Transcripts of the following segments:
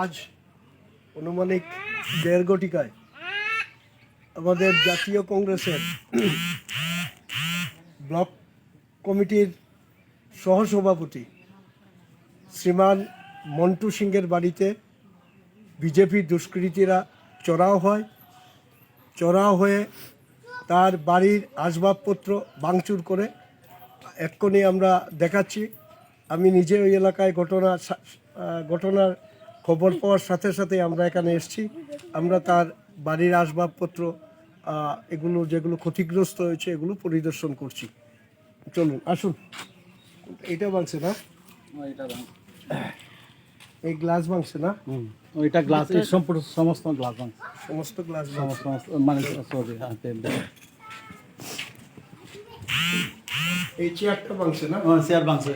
আজ অনুমানিক দেড় আমাদের জাতীয় কংগ্রেসের ব্লক কমিটির সহসভাপতি শ্রীমান মন্টু সিংয়ের বাড়িতে বিজেপি দুষ্কৃতীরা চড়াও হয়। চড়াও হয়ে তার বাড়ির আসবাবপত্র ভাঙচুর করে এক্ষুনি আমরা দেখাচ্ছি। আমি নিজে ওই এলাকায় ঘটনা ঘটনার খবর পাওয়ার সাথে সাথে আমরা এখানে এসেছি। আমরা তার বাড়ির আসবাবপত্র এগুলো যেগুলো ক্ষতিগ্রস্ত হয়েছে এগুলো পরিদর্শন করছি। চলুন আসুন। এটা ভাঙছে না? এই গ্লাস ভাঙছে না? ওইটা গ্লাস সম্পূর্ণ সমস্ত গ্লাস ভাঙছে। সমস্ত গ্লাস সমস্ত মানে সরি হ্যাঁ তেল এই চেয়ারটা ভাঙছে না? চেয়ার ভাঙছে।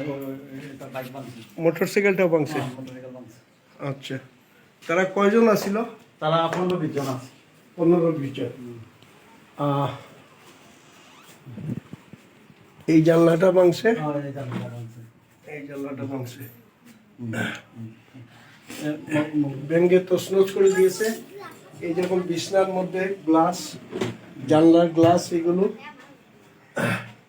এটা বাইক ভাঙছে। মোটরসাইকেলটাও ভাঙছে? আচ্ছা। তারা কয়জন আসিল তারা পনেরো বিশ জন আছে। পনেরো বিশ জন। এই জানলাটা ভাঙছে? হ্যাঁ, এই জানলাটা ভাঙছে। এই জানলাটা ভাঙছে। ব্যাঙ্গে তছনছ করে দিয়েছে। এই যখন বিছনার মধ্যে গ্লাস জানলার গ্লাস এগুলো।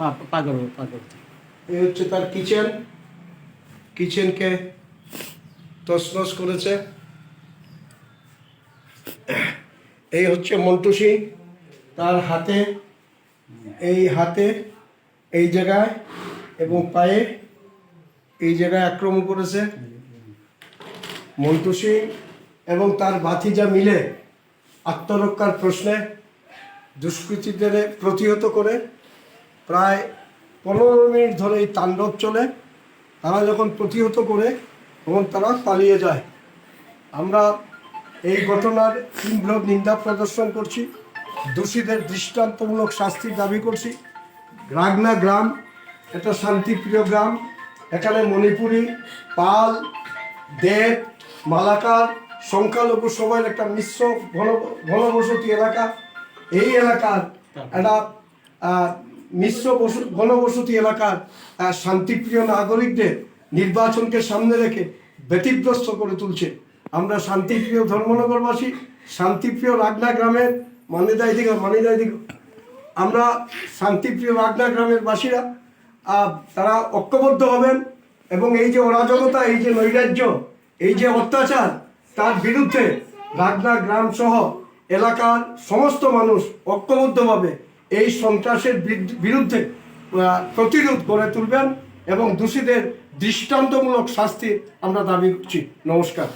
পা- পা করো, পা করো। এই হচ্ছে তার কিচেন। কিচেনকে তছনছ করেছে। এই হচ্ছে মন্টু সিং তার হাতে। এই হাতে এই জায়গায় এবং পায়ে এই জায়গায় আক্রমণ করেছে। মন্টু সিং এবং তার ভাতিজা মিলে আত্মরক্ষার প্রশ্নে দুষ্কৃতীদের প্রতিহত করে প্রায় পনেরো মিনিট ধরে এই তাণ্ডব চলে। তারা যখন প্রতিহত করে তখন তারা পালিয়ে যায়। আমরা এই ঘটনার তীব্র নিন্দা প্রদর্শন করছি। দোষীদের দৃষ্টান্তমূলক শাস্তির দাবি করছি। রাগনা গ্রাম একটা শান্তিপ্রিয় গ্রাম এখানে মণিপুরি পাল দেব মালাকার সংখ্যালঘু সবার একটা মিশ্র ঘন ঘনবসতি এলাকা। এই এলাকার একটা মিশ্র বস- ঘনবসতি এলাকার শান্তিপ্রিয় নাগরিকদের নির্বাচনকে সামনে রেখে ব্যতিগ্রস্ত করে তুলছে। আমরা শান্তিপ্রিয় ধর্মনগরবাসী, শান্তিপ্রিয় রাগনা গ্রামের মানিদাই দিঘা মানিদাই দিঘা। আমরা শান্তিপ্রিয় রাগনা গ্রামের বাসীরা তারা ঐক্যবদ্ধ হবেন এবং এই যে অরাজকতা, এই যে নৈরাজ্য, এই যে অত্যাচার, তার বিরুদ্ধে রাগনা গ্রাম সহ এলাকার সমস্ত মানুষ ঐক্যবদ্ধভাবে এই সন্ত্রাসের বিরুদ্ধে প্রতিরোধ গড়ে তুলবেন এবং দোষীদের দৃষ্টান্তমূলক শাস্তি আমরা দাবি করছি। নমস্কার।